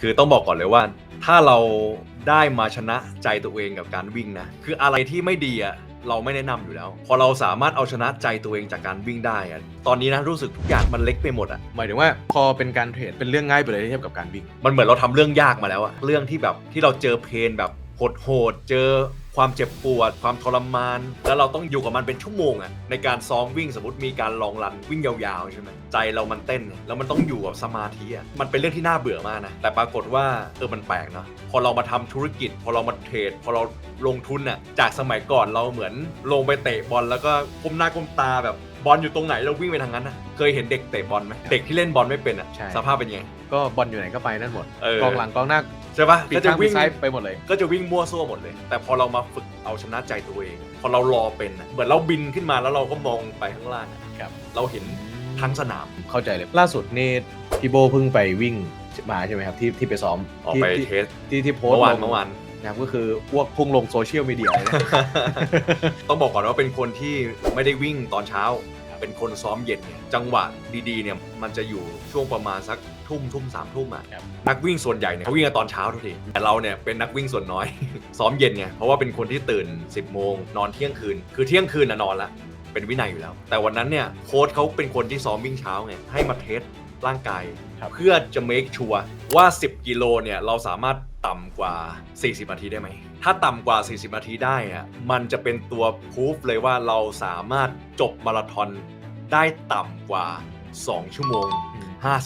คือต้องบอกก่อนเลยว่า ถ้าเราได้มาชนะใจตัวเองกับการวิ่งนะคืออะไรที่ไม่ดีอะเราไม่แนะนำอยู่แล้ว พอเราสามารถเอาชนะใจตัวเองจากการวิ่งได้อะตอนนี้นะรู้สึกทุกอย่างมันเล็กไปหมดอะหมายถึงว่าพอเป็นการเทรดเป็นเรื่องง่ายไปเลยเทียบกับการวิ่ง มันเหมือนเราทำเรื่องยากมาแล้วอะเรื่องที่แบบที่เราเจอเพนแบบ โหดๆเจอความเจ็บปวด ความทรมาน แล้วเราต้องอยู่กับมันเป็นชั่วโมงอะในการซ้อมวิ่งสมมติมีการลองรันวิ่งยาวๆใช่ไหมใจเรามันเต้นไงแล้วมันต้องอยู่กับสมาธิอะมันเป็นเรื่องที่น่าเบื่อมากนะ แต่ปรากฏว่าเออมันแปลกเนาะพอเรามาทำธุรกิจ พอเรามาเทรดพอเราลงทุนอะจากสมัยก่อนเราเหมือนลงไปเตะบอลแล้วก็ก้มหน้าก้มตาแบบบอลอยู่ตรงไหนเราวิ่งไปทางนั้นนะเคยเห็นเด็กเตะบอลไหมเด็กที่เล่นบอลไม่เป็นอะใช่สภาพเป็นยังไงก็บอลอยู่ไหนก็ไปนั่นหมดเออกองหลังกองหน้า ใช่ปะปีกก็จะข้างปีวิ่กงซ้ายไปหมดเลย ก็จะวิ่งมั่วซั่วหมดเลย แต่พอเรามาฝึกเอาชนะใจตัวเอง พอเรารอเป็นน่ะเหมือนเราบินขึ้นมาแล้วเราก็มองไปข้างล่างอะครับ เราเห็นทั้งสนาม เข้าใจเลย ล่าสุดนี่พี่โบเพิ่งไปวิ่งมาใช่ไหมครับที่ที่ไปซ้อมออกที่ไปที่เทสที่ที่โพสต์เมื่อวานลงเมื่อวาน นะครับก็คืออ้วกพุ่งลงโซเชียลมีเดียเลยนะ ต้องบอกก่อนว่าเป็นคนที่ไม่ได้วิ่งตอนเช้า เป็นคนซ้อมเย็นเนี่ยจังหวะดีๆเนี่ยมันจะอยู่ช่วงประมาณสักทุ่มทุ่มสามทุ่มอะครับนักวิ่งส่วนใหญ่เนี่ยเขาวิ่งกันตอนเช้าทุกทีแต่เราเนี่ยเป็นนักวิ่งส่วนน้อย ซ้อมเย็นไงเพราะว่าเป็นคนที่ตื่น 10โมงนอนเที่ยงคืน คือเที่ยงคืนน่ะนอนละเป็นวินัยอยู่แล้ว แต่วันนั้นเนี่ยโค้ชเขาเป็นคนที่ซ้อมวิ่งเช้าไงให้มาเทสร่างกาย ครับ เพื่อจะ make sure ว่า 10 กิโลเนี่ยเราสามารถต่ำกว่า 40นาทีได้ไหม ถ้าต่ำกว่า 40 นาทีได้อะมันจะเป็นตัวพูฟเลยว่าเราสามารถจบมาราธอนได้ต่ำกว่า 2 ชั่วโมง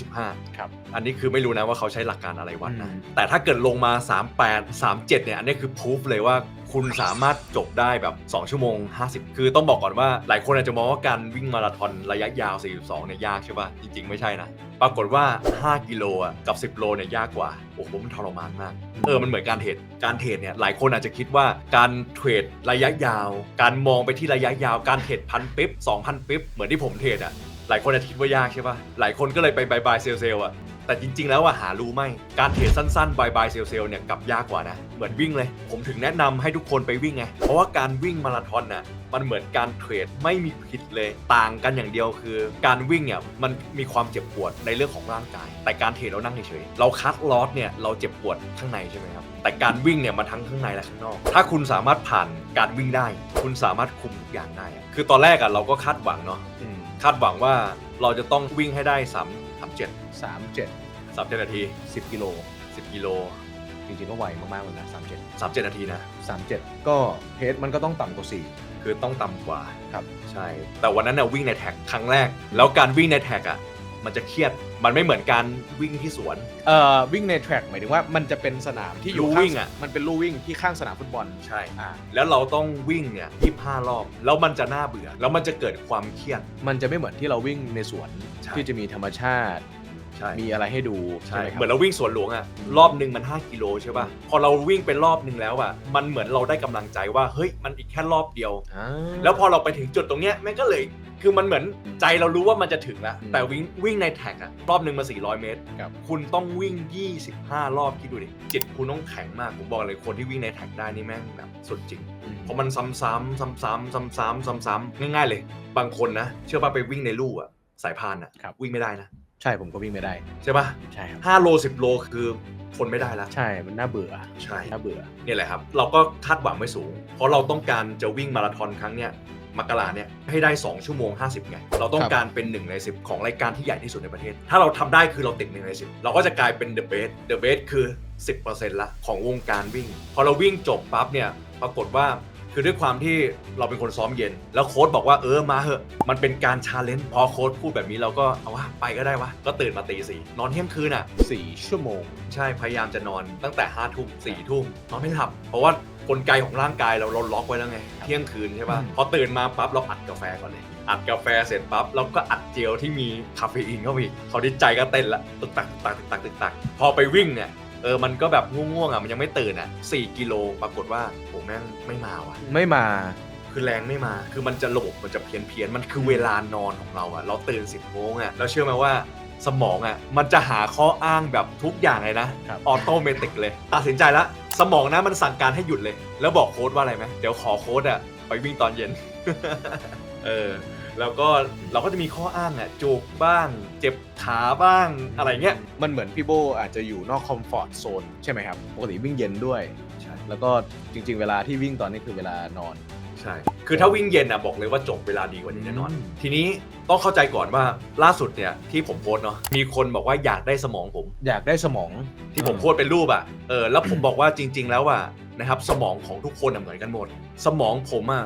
55 ครับ อันนี้คือไม่รู้นะว่าเขาใช้หลักการอะไรวัดนะอืมแต่ถ้าเกิดลงมา 38 37 เนี่ย อันนี้คือพิสูจเลยว่าคุณสามารถจบได้แบบ 2 ชั่วโมง 50 คือต้องบอกก่อนว่าหลายคนอาจจะมองว่าการวิ่งมาราธอนระยะยาว 42 เนี่ยยากใช่ป่ะ จริง ๆ ไม่ใช่นะ ปรากฏว่า 5 กิโลอะกับ 10 โลเนี่ยยากกว่า โอ้โห มันทรมานมาก เออ มันเหมือนการเทรด การเทรดเนี่ยหลายคนอาจจะคิดว่าการเทรดระยะยาว การมองไปที่ระยะยาว การเทรดพันปิ๊บ2,000ปิ๊บเหมือนที่ผมเทรดอะ หลายคนอาจจะคิดว่ายากใช่ป่ะหลายคนก็เลยไปบายบายเซลเซลอะแต่จริง ๆ แล้วอะหารู้ไหมการเทรดสั้นๆบายบายเซลเซลเนี่ยกลับยากกว่านะ เหมือนวิ่งเลย ผมถึงแนะนำให้ทุกคนไปวิ่งไง เพราะว่าการวิ่งมาราธอนน่ะมันเหมือนการเทรดไม่มีผิดเลย ต่างกันอย่างเดียวคือ การวิ่งเนี่ยมันมีความเจ็บปวดในเรื่องของร่างกาย แต่การเทรดเรานั่งเฉยๆเราคัดลอสเนี่ยเราเจ็บปวดข้างในใช่ไหมครับ แต่การวิ่งเนี่ยมันทั้งข้างในและข้างนอก ถ้าคุณสามารถผ่านการวิ่งได้ คุณสามารถคุมทุกอย่างได้ คือตอนแรกอะเราก็คาดหวังเนาะ คาดหวังว่าเราจะต้องวิ่งให้ได้3 3 7 สามเจ็ด3 7นาที สิบกิโล10กิโลจริงๆก็ไวมากๆเลยนะสามเจ็ด3 7นาทีนะ สามเจ็ดก็เพจมันก็ต้องต่ำกว่าสี่ คือต้องต่ำกว่าครับ ใช่ แต่วันนั้นน่ะวิ่งในแท็กครั้งแรก แล้วการวิ่งในแท็กอะ มันจะเครียดมันไม่เหมือนการวิ่งที่สวน เอ่อวิ่งในแทร็กหมายถึงว่ามันจะเป็นสนามที่อยู่ลู่ข้าวิ่งอะ มันเป็นลู่วิ่งที่ข้างสนามฟุตบอลใช่ อ่าแล้วเราต้องวิ่งเนี่ย25 รอบ แล้วมันจะน่าเบื่อ แล้วมันจะเกิดความเครียด มันจะไม่เหมือนที่เราวิ่งในสวนใช่ ที่จะมีธรรมชาติ ใช่มีอะไรให้ดูใช่ไหมครับเหมือนเราวิ่งสวนหลวงอะรอบหนึ่งมัน 5 กิโลใช่ป่ะพอเราวิ่งไปรอบหนึ่งแล้วอะมันเหมือนเราได้กำลังใจว่าเฮ้ยมันอีกแค่รอบเดียว อ่าแล้วพอเราไปถึงจุดตรงเนี้ยแม่งก็เลย คือมันเหมือนใจเรารู้ว่ามันจะถึงแล้วอืมแต่วิ่งวิ่งในแท็กอะรอบหนึ่งมา400 เมตร ครับ คุณต้องวิ่ง 25 รอบคิดดูดิจิตคุณต้องแข็งมาก ผมบอกเลยคนที่วิ่งในแท็กได้นี่แม่งแบบสุดจริงอืมเพราะมันซ้ำๆซ้ำๆซ้ำๆซ้ำๆง่ายๆเลย บางคนนะ เชื่อป่ะไปวิ่งในลู่อะสายพานอะครับ วิ่งไม่ได้นะ ใช่ผมก็วิ่งไม่ได้ ใช่ป่ะใช่ครับ5โล10โลคือคนไม่ได้แล้วใช่มันน่าเบื่อใช่ น่าเบื่อ เนี่ยแหละครับ เราก็คาดหวังไม่สูง เพราะเราต้องการจะวิ่งมาราธอนครั้งเนี้ย มกราเนี่ยให้ได้ 2 ชั่วโมง 50 ไง เราต้องครับการเป็น 1 ใน 10 ของรายการที่ใหญ่ที่สุดในประเทศ ถ้าเราทำได้คือเราติด1ใน 10 เราก็จะกลายเป็น the best the best คือ 10%ละของวงการวิ่ง พอเราวิ่งจบปั๊บเนี่ยปรากฏว่าคือด้วยความที่เราเป็นคนซ้อมเย็น แล้วโค้ชบอกว่าเออมาเหอะ มันเป็นการชาเลนจ์พอโค้ชพูดแบบนี้เราก็เอาวะไปก็ได้วะ ก็ตื่นมาตีสี่นอนเที่ยงคืนอะสี่ชั่วโมง ใช่พยายามจะนอนตั้งแต่ห้าทุ่มสี่ทุ่มนอนไม่หลับเพราะว่า กลไกของร่างกายเราเราล็อกไว้แล้วไง เที่ยงคืนใช่ป่ะอืมพอตื่นมาปั๊บเราอัดกาแฟก่อนเลย อัดกาแฟเสร็จปั๊บเราก็อัดเจลที่มีคาเฟอีนเข้าไปอีกเขาดีใจก็เต้นละตึกตักตึกตักตึกตักตึกตัก พอไปวิ่งเนี่ยเออ มันก็แบบง่วงๆอะ มันยังไม่ตื่นอะสี่กิโลปรากฏว่าโหแม่งไม่มาว่ะ ไม่มา คือแรงไม่มา คือมันจะระบบมันจะเพี้ยนเพี้ยนๆมันคือเวลานอนของเราอะเราตื่นสิบโมงอะแล้วเชื่อไหมว่าสมองอะมันจะหาข้ออ้างแบบทุกอย่างเลยนะครับออโตเมติกเลย ตัดสินใจแล้ว สมองนะมันสั่งการให้หยุดเลย แล้วบอกโค้ดว่าอะไรไหมเดี๋ยวขอโค้ดอะไปวิ่งตอนเย็น เออแล้วก็เราก็จะมีข้ออ้างอะจุกบ้าง เจ็บขาบ้างอะไรเงี้ย มันเหมือนพี่โบอาจจะอยู่นอกคอมฟอร์ตโซนใช่ไหมครับ ปกติวิ่งเย็นด้วยใช่แล้วก็จริง ๆ เวลาที่วิ่งตอนนี้คือเวลานอน ใช่ คือถ้าวิ่งเย็นอะบอกเลยว่าจบเวลาดีกว่านี้แน่นอนอืมทีนี้ต้องเข้าใจก่อนว่าล่าสุดเนี่ยที่ผมโพสต์เนาะมีคนบอกว่าอยากได้สมองผม อยากได้สมองที่ผมโพสต์เป็นรูปอะเออแล้วผมบอกว่าจริง ๆ แล้วอะนะครับสมองของทุกคนอะเหมือนกันหมด สมองผมอะ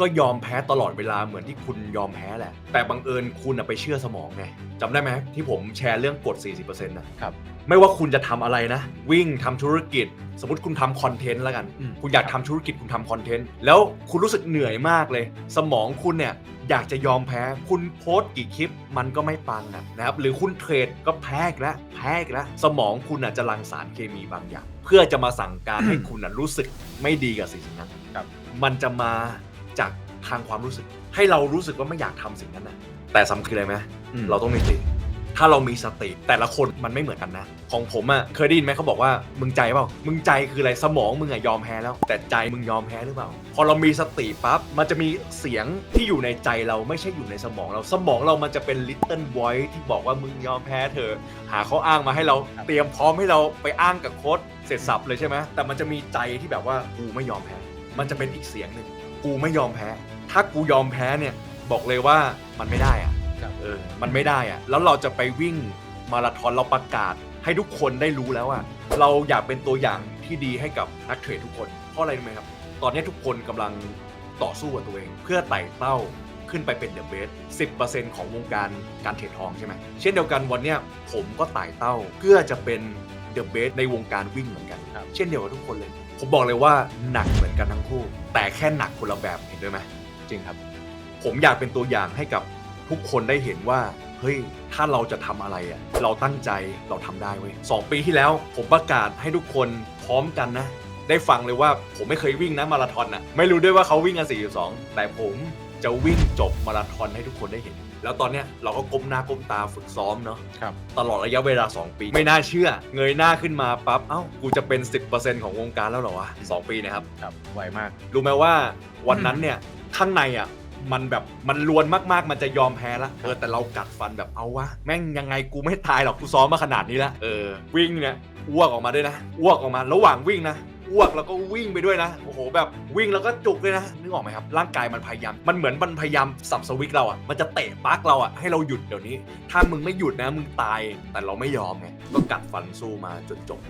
ก็ยอมแพ้ตลอดเวลาเหมือนที่คุณยอมแพ้แหละ แต่บังเอิญคุณอะไปเชื่อสมองไงจำได้ไหมที่ผมแชร์เรื่องกฎ40%นะครับ ไม่ว่าคุณจะทำอะไรนะ วิ่งทำธุรกิจ สมมติคุณทำคอนเทนต์แล้วกัน อืม คุณอยากทำธุรกิจคุณทำคอนเทนต์ แล้วคุณรู้สึกเหนื่อยมากเลย สมองคุณเนี่ยอยากจะยอมแพ้ คุณโพสต์กี่คลิปมันก็ไม่ปังอะนะครับ หรือคุณเทรดก็แพ้อีกแล้วแพ้อีกแล้วสมองคุณอะจะรังสารเคมีบางอย่าง เพื่อจะมาสั่งการให้คุณอะรู้สึกไม่ดีกับสิ่งนั้นครับมันจะมา จากทางความรู้สึก ให้เรารู้สึกว่าไม่อยากทำสิ่งนั้นนะแต่สำคัญเลยไหมอืมเราต้องมีสติ ถ้าเรามีสติแต่ละคนมันไม่เหมือนกันนะ ของผมอะ่ะเคยได้ยินไหมเขาบอกว่ามึงใจเปล่า มึงใจคืออะไรสมองมึงอะยอมแพ้แล้ว แต่ใจมึงยอมแพ้หรือเปล่า พอเรามีสติปั๊บมันจะมีเสียงที่อยู่ในใจเราไม่ใช่อยู่ในสมองเราสมองเรามันจะเป็น little voice ที่บอกว่ามึงยอมแพ้เธอะหาข้ออ้างมาให้เราครับเตรียมพร้อมให้เราไปอ้างกับโค้ดเสร็จสับเลยใช่ไหมแต่มันจะมีใจที่แบบว่ากูไม่ยอมแพ้ มันจะเป็นอีกเสียงหนึ่ง กูไม่ยอมแพ้ ถ้ากูยอมแพ้เนี่ยบอกเลยว่ามันไม่ได้อะครับ เออ มันไม่ได้อะแล้วเราจะไปวิ่งมาราธอนเราประกาศ ให้ทุกคนได้รู้แล้วอะเราอยากเป็นตัวอย่างที่ดีให้กับนักเทรดทุกคน เพราะอะไรรู้ไหมครับ ตอนนี้ทุกคนกำลังต่อสู้กับตัวเอง เพื่อไต่เต้าขึ้นไปเป็นเดอะเบส10%ของวงการการเทรดทองใช่ไหมเช่นเดียวกันวันเนี้ยผมก็ไต่เต้าเพื่อจะเป็นเดอะเบสในวงการวิ่งเหมือนกัน ครับ เช่นเดียวกับทุกคนเลย ผมบอกเลยว่าหนักเหมือนกันทั้งคู่ แต่แค่หนักคนละแบบเห็นด้วยไหมจริงครับ ผมอยากเป็นตัวอย่างให้กับทุกคนได้เห็นว่าเฮ้ยถ้าเราจะทำอะไรอะเราตั้งใจเราทำได้เว้ยสองปีที่แล้วผมประกาศให้ทุกคนพร้อมกันนะ ได้ฟังเลยว่าผมไม่เคยวิ่งนะมาราธอนอะไม่รู้ด้วยว่าเขาวิ่งกัน42แต่ผมจะวิ่งจบมาราธอนให้ทุกคนได้เห็น แล้วตอนเนี้ยเราก็ก้มหน้าก้มตาฝึกซ้อมเนาะครับ ตลอดระยะเวลา 2 ปี ไม่น่าเชื่อ เงยหน้าขึ้นมาปั๊บเอ้ากูจะเป็น 10%ของวงการแล้วเหรอวะ2ปีนะครับ ครับไวมาก รู้ไหมว่าวันนั้นเนี่ยข้างในอะมันแบบมันลวนมากๆ มันจะยอมแพ้ละเออแต่เรากัดฟันแบบเอาวะแม่งยังไงกูไม่ตายหรอกกูซ้อมมาขนาดนี้แล้วเออวิ่งเนี่ยอ้วกออกมาด้วยนะอ้วกออกมาระหว่างวิ่งนะ อ้วกแล้วก็วิ่งไปด้วยนะโอ้โหแบบวิ่งแล้วก็จุกเลยนะนึกออกไหมครับร่างกายมันพยายามมันเหมือนมันพยายามสับสวิตเราอะมันจะเตะปลั๊กเราอะให้เราหยุดเดี๋ยวนี้ ถ้ามึงไม่หยุดนะมึงตายแต่เราไม่ยอมไงก็กัดฟันสู้มาจนจบ